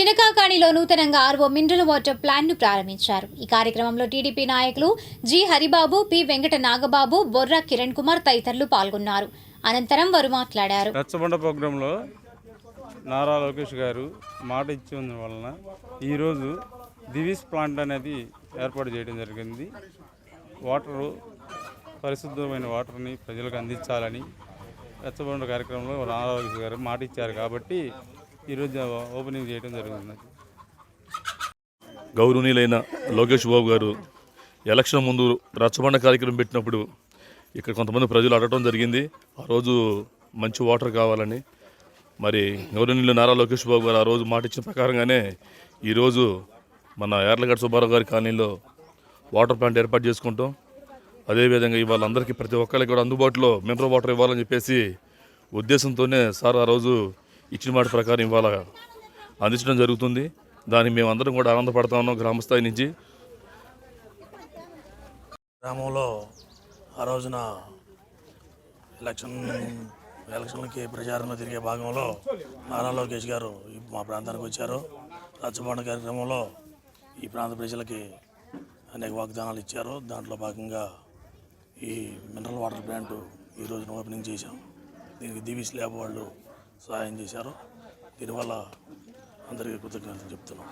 చినకాకాణిలో నూతనంగా RO mineral water ప్లాంట్ను ప్రారంభించారు. ఈ కార్యక్రమంలో టీడీపీ నాయకులు జి హరిబాబు పి వెంకట నాగబాబు బొర్రా కిరణ్ కుమార్ తదితరులు పాల్గొన్నారు. అనంతరం వారు మాట్లాడారు. రచ్చబండ ప్రోగ్రాంలో నారా లోకేష్ గారు మాట ఇచ్చిన వలన ఈరోజు దివిస్ ప్లాంట్ అనేది ఏర్పాటు చేయడం జరిగింది. వాటరు పరిశుద్ధమైన వాటర్ని ప్రజలకు అందించాలని రచ్చబండ కార్యక్రమంలో నారా లోకేష్ గారు మాట ఇచ్చారు కాబట్టి ఈరోజు ఓపెనింగ్ చేయడం జరుగుతుంది గౌరవనీయులైన లోకేష్ బాబు గారు ఎలక్షన్ ముందు రచ్చబండ కార్యక్రమం పెట్టినప్పుడు ఇక్కడ కొంతమంది ప్రజలు అడగడం జరిగింది. ఆ రోజు మంచి వాటర్ కావాలని. మరి గౌరవనీయులు నారా లోకేష్ బాబు గారు ఆ రోజు మాట ఇచ్చిన ప్రకారంగానే ఈరోజు మన యార్లగడ్డ సుబ్బారావు గారి కాలనీలో వాటర్ ప్లాంట్ ఏర్పాటు చేసుకుంటాం. అదేవిధంగా ఇవాళ అందరికీ ప్రతి ఒక్కరికి కూడా అందుబాటులో మినరల్ వాటర్ ఇవ్వాలని చెప్పేసి ఉద్దేశంతోనే సార్ ఆ రోజు ఇచ్చిన మాట ప్రకారం ఇవాళ అందించడం జరుగుతుంది. దానికి మేమందరం కూడా ఆనందపడతా ఉన్నాం గ్రామస్థాయి నుంచి. గ్రామంలో ఆ రోజున ఎలక్షన్ ఎలక్షన్లకి ప్రచారంలో తిరిగే భాగంలో నారా లోకేష్ గారు మా ప్రాంతానికి వచ్చారు. రచ్చబండ కార్యక్రమంలో ఈ ప్రాంత ప్రజలకి అనేక వాగ్దానాలు ఇచ్చారు. దాంట్లో భాగంగా ఈ మినరల్ వాటర్ ప్లాంట్ ఈ రోజున ఓపెనింగ్ చేశాం. దీనికి దివి స్లాబ్ వాళ్ళు సహాయం చేశారు. దీనివల్ల అందరికీ కృతజ్ఞతలు చెప్తున్నాం.